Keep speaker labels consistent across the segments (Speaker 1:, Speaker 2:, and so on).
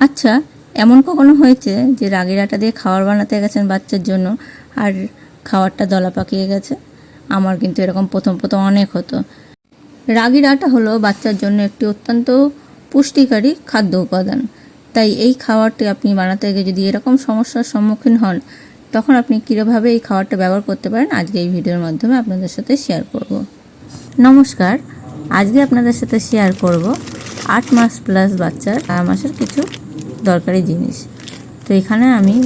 Speaker 1: আচ্ছা এমন কখনো হয়েছে যে রাগির আটা দিয়ে খাবার বানাতে গেছেন বাচ্চার জন্য আর খাবারটা দলা পাকিয়ে গেছে? আমার কিন্তু এরকম প্রথম প্রথম অনেক হতো। রাগির আটা হলো বাচ্চার জন্য একটি অত্যন্ত পুষ্টিকারী খাদ্য উপাদান। তাই এই খাবারটি আপনি বানাতে গিয়ে যদি এরকম সমস্যার সম্মুখীন হন, তখন আপনি কীভাবে এই খাবারটা ব্যবহার করতে পারেন আজকে এই ভিডিওর মাধ্যমে আপনাদের সাথে শেয়ার করব। নমস্কার, আজকে আপনাদের সাথে শেয়ার করব আট মাস প্লাস বাচ্চার আড়াই মাসের কিছু দরকারি জিনিস। তো এখানে আমি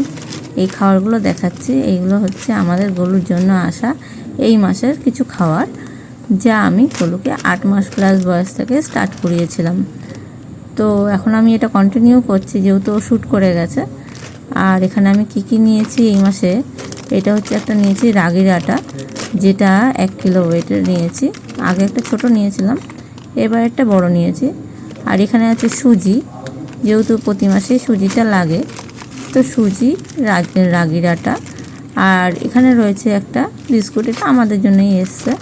Speaker 1: এই খাবারগুলো দেখাচ্ছি। এইগুলো হচ্ছে আমাদের গরুর জন্য আসা এই মাসের কিছু খাবার, যা আমি গরুকে আট মাস প্লাস বয়স থেকে স্টার্ট করিয়েছিলাম। তো এখন আমি এটা কন্টিনিউ করছি, যেহেতু শ্যুট করে গেছে। আর এখানে আমি কি কি নিয়েছি এই মাসে, এটা হচ্ছে একটা নিয়েছি রাগির আটা, যেটা এক কিলো ওয়েটের নিয়েছি। আগে একটা ছোট নিয়েছিলাম, এবার একটা বড় নিয়েছি। আর এখানে আছে সুজি যেহেতু প্রতি মাসে সুজিটা লাগে, তো সুজি, রাগ- রাগির আটা আর এখানে রয়েছে একটা বিস্কুট, এটা আমাদের জন্যই এসছে।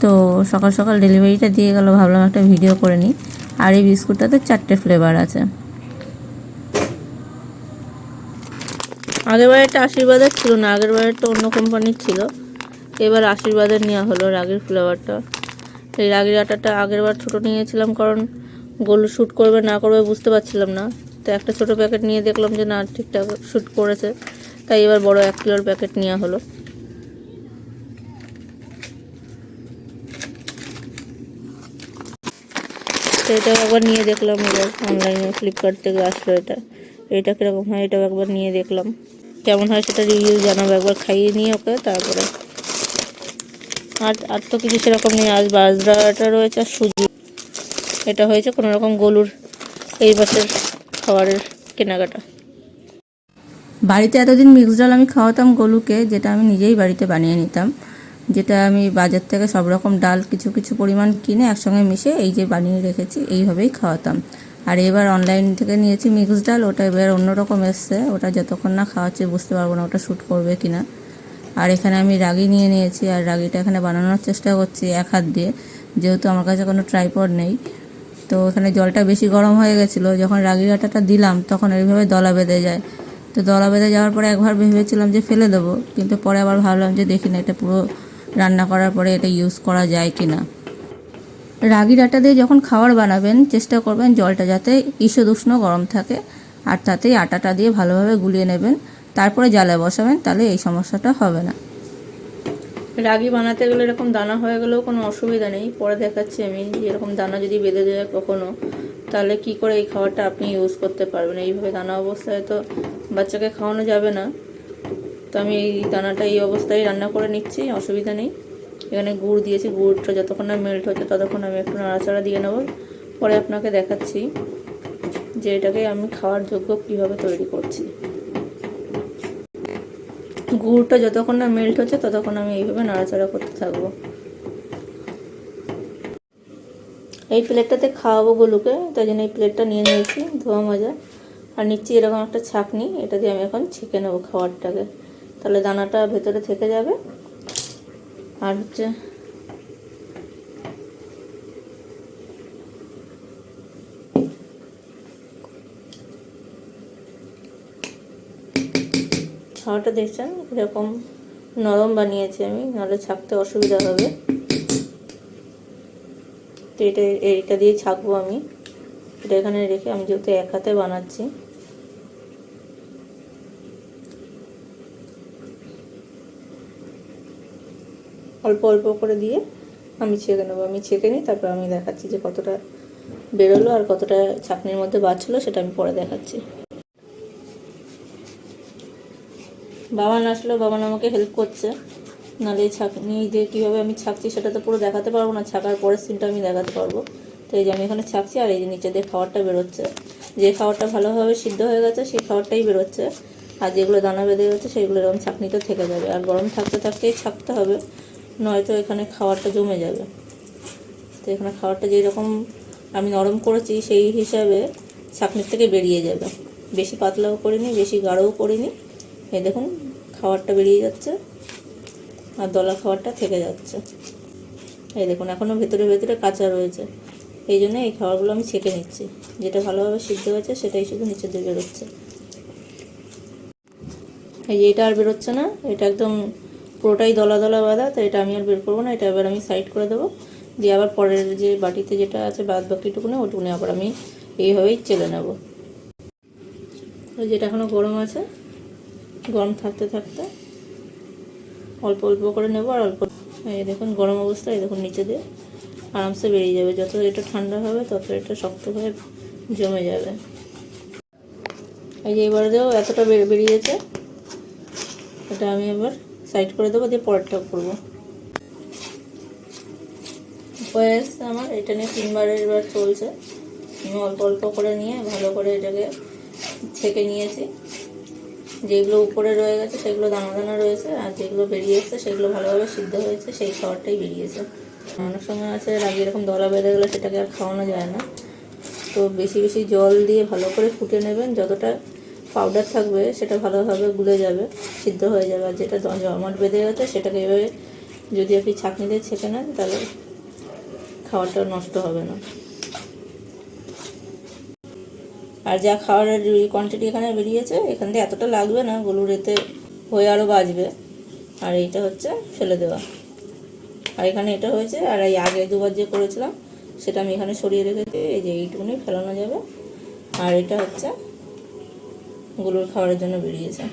Speaker 1: তো সকাল সকাল ডেলিভারিটা দিয়ে গেল, ভাবলাম একটা ভিডিও করে নিই। আর এই বিস্কুটটাতে চারটে ফ্লেভার আছে।
Speaker 2: আগের বারেরটা আশীর্বাদের ছিল না, আগের বারেরটা অন্য কোম্পানির ছিল। এবার আশীর্বাদের নেওয়া হলো রাগির ফ্লেভারটা। এই রাগির আটাটা আগের বার ছোটো নিয়েছিলাম, কারণ গোল শ্যুট করবে, না করবে বুঝতে পারছিলাম না। তো একটা ছোট প্যাকেট নিয়ে দেখলাম যে, না, ঠিকঠাক শ্যুট করেছে। তাই এবার বড় এক কিলোর প্যাকেট নেওয়া হলো। তো এটা একবার নিয়ে দেখলাম এবার অনলাইনে ফ্লিপকার্ট থেকে আসলো এটা। এটা কীরকম হয়, এটাও একবার নিয়ে দেখলাম। কেমন হয় সেটা রিভিউ জানাব, একবার খাইয়ে নিয়ে ওকে, তারপরে। আর আর তো কিছু সেরকম নেই। আজ বাজরাটা রয়েছে আর সুজি। এটা হয়েছে কোনো রকম গলুর এই বছর খাবারের কেনাকাটা।
Speaker 1: বাড়িতে এতদিন মিক্স ডাল আমি খাওয়াতাম গলুকে, যেটা আমি নিজেই বাড়িতে বানিয়ে নিতাম। যেটা আমি বাজার থেকে সব রকম ডাল কিছু কিছু পরিমাণ কিনে একসঙ্গে মিশে এই যে বানিয়ে রেখেছি, এইভাবেই খাওয়াতাম। আর এবার অনলাইন থেকে নিয়েছি মিক্স ডাল, ওটা এবার অন্যরকম এসছে। ওটা যতক্ষণ না খাওয়াচ্ছি বুঝতে পারব না ওটা শ্যুট করবে কি না আর এখানে আমি রাগি নিয়ে নিয়েছি, আর রাগিটা এখানে বানানোর চেষ্টা করছি এক হাত দিয়ে, যেহেতু আমার কাছে কোনো ট্রাইপড নেই। তো এখানে জলটা বেশি গরম হয়ে গেছিল। যখন রাগি আটাটা দিলাম, তখন এইভাবে দলা বেঁধে যায়। তো দলা বেঁধে যাওয়ার পরে একবার ভেবেছিলাম যে ফেলে দেবো, কিন্তু পরে আবার ভাবলাম যে দেখি না, এটা পুরো রান্না করার পরে এটা ইউজ করা যায় কি না রাগির আটা দিয়ে যখন খাবার বানাবেন, চেষ্টা করবেন জলটা যাতে ঈষদ উষ্ণ গরম থাকে, আর তাতেই আটাটা দিয়ে ভালোভাবে গুলিয়ে নেবেন, তারপরে জ্বালায় বসাবেন, তাহলে এই সমস্যাটা হবে না।
Speaker 2: রাগি বানাতে গেলে এরকম দানা হয়ে গেলেও কোনো অসুবিধা নেই। পরে দেখাচ্ছি আমি এরকম দানা যদি বেঁধে যায় কখনো, তাহলে কি করে এই খাবারটা আপনি ইউজ করতে পারবেন? এইভাবে দানা অবস্থায় তো বাচ্চাকে খাওয়ানো যাবে না। তো আমি এই দানাটা এই অবস্থায় রান্না করে নিচ্ছি, অসুবিধা নেই। এখানে গুড় দিয়েছি, গুড়টা যতক্ষণ না মেল্ট হচ্ছে ততক্ষণ আমি একটু নাড়াচাড়া দিয়ে নেব। পরে আপনাকে দেখাচ্ছি যে এটাকে আমি খাওয়ার যোগ্য কীভাবে তৈরি করছি। গুড়টা যতক্ষণ না মেল্ট হচ্ছে, ততক্ষণ আমি এইভাবে নাড়াচাড়া করতে থাকব। এই প্লেটটাতে খাওয়াবো গলুকে, তাই জন্য এই প্লেটটা নিয়ে নিয়েছি, ধোয়া মজা। আর নিচ্ছি এরকম একটা ছাকনি, এটা দিয়ে আমি এখন ছেঁকে নেব খাবারটাকে। তাহলে দানাটা ভেতরে থেকে যাবে। আর হচ্ছে খাওয়াটা দেখছেন? এরকম নরম বানিয়েছি আমি, নাহলে ছাকতে অসুবিধা হবে। তো এটা, এইটা দিয়ে ছাকবো আমি। এটা এখানে রেখে আমি যেহেতু এক হাতে বানাচ্ছি। অল্প অল্প করে দিয়ে আমি ছেঁকে নেব। আমি ছেঁকে নিই, তারপর আমি দেখাচ্ছি যে কতটা বেরোলো আর কতটা ছাকনির মধ্যে বাঁচলো সেটা আমি পরে দেখাচ্ছি। বাবান আসলো বাবান আমাকে হেল্প করছে। নাহলে এই ছাকনি দিয়ে কীভাবে আমি ছাকছি সেটা তো পুরো দেখাতে পারব না, ছাকার পরের সিনটা আমি দেখাতে পারব। তো এই যে আমি এখানে ছাকছি আর এই যে নিচে দিয়ে খাবারটা বেরোচ্ছে। যে খাবারটা ভালোভাবে সিদ্ধ হয়ে গেছে সেই খাবারটাই বেরোচ্ছে। আর যেগুলো দানা বেঁধে গেছে সেগুলো এরকম ছাকনিতে থেকে যাবে। আর গরম থাকতে থাকতেই ছাকতে হবে, নয়তো এখানে খাবারটা জমে যাবে। তো এখানে খাবারটা যেই রকম আমি নরম করেছি সেই হিসাবে ছাকনির থেকে বেরিয়ে যাবে। বেশি পাতলাও করিনি, বেশি গাঢ়ও করিনি। এই দেখুন, খাবারটা বেরিয়ে যাচ্ছে আর দলা খাবারটা থেকে যাচ্ছে। এই দেখুন এখনও ভেতরে ভেতরে কাঁচা রয়েছে। এই জন্য এই খাবারগুলো আমি ছেঁকে নিচ্ছি। যেটা ভালোভাবে সিদ্ধ হয়েছে, সেটাই শুধু নিচের দিকে বেরোচ্ছে। এই যে এটা আর বেরোচ্ছে না, এটা একদম পুরোটাই দলা দলা বাঁধা, তো এটা আমি আর বের করব না, এটা এবার আমি সাইড করে দেবো। দিয়ে আবার পরের যে বাটিতে যেটা আছে, বাদ বাকিটুকুনে, ওটুকুনে আবার আমি এইভাবেই চেলে নেব। যেটা এখনও গরম আছে গরম থাকতে থাকতে অল্প অল্প করে নেব আর অল্প এই দেখুন গরম অবস্থায় দেখুন নিচে দিয়ে আরামসে বেরিয়ে যাবে। যত এটা ঠান্ডা হবে, তত এটা শক্ত হয়ে জমে যাবে। এই যে এবারেও এতটা বেরিয়েছে। এটা আমি এবার সাইড করে দেবো, দিয়ে পরেরটা করব। হয়ে এসছে আমার এটা নিয়ে তিনবারের এবার চলছে। আমি অল্প অল্প করে নিয়ে ভালো করে এটাকে ছেঁকে নিয়েছি। যেগুলো উপরে রয়ে গেছে, সেগুলো দানা দানা রয়েছে, আর যেগুলো বেরিয়ে এসছে, সেগুলো ভালোভাবে সিদ্ধ হয়েছে, সেই খাবারটাই বেরিয়েছে। অনেক সময় আছে রাগে এরকম দলা বেঁধে গেলে সেটাকে আর খাওয়ানো যায় না। তো বেশি বেশি জল দিয়ে ভালো করে ফুটে নেবেন, যতটা পাউডার থাকবে সেটা ভালোভাবে গুলে যাবে, সিদ্ধ হয়ে যাবে। আর যেটা জমাট বেঁধে গেছে, সেটাকে এভাবে যদি আপনি ছাঁকনি দিয়ে ছেঁকে নেন, তাহলে খাবারটা নষ্ট হবে না। আর যা খাবারের কোয়ান্টিটি এখানে বেরিয়েছে, এখান থেকে এতটা লাগবে না গলুর এতে হয়ে আরও বাজবে আর এইটা হচ্ছে ফেলে দেওয়া। আর এখানে এটা হয়েছে, আর এই আগে দুবার যে করেছিলাম, সেটা আমি এখানে সরিয়ে রেখেছি, এই যে এইটুকুনি ফেলানো যাবে। আর এটা হচ্ছে গরুর খাওয়ারের জন্য বেরিয়েছে।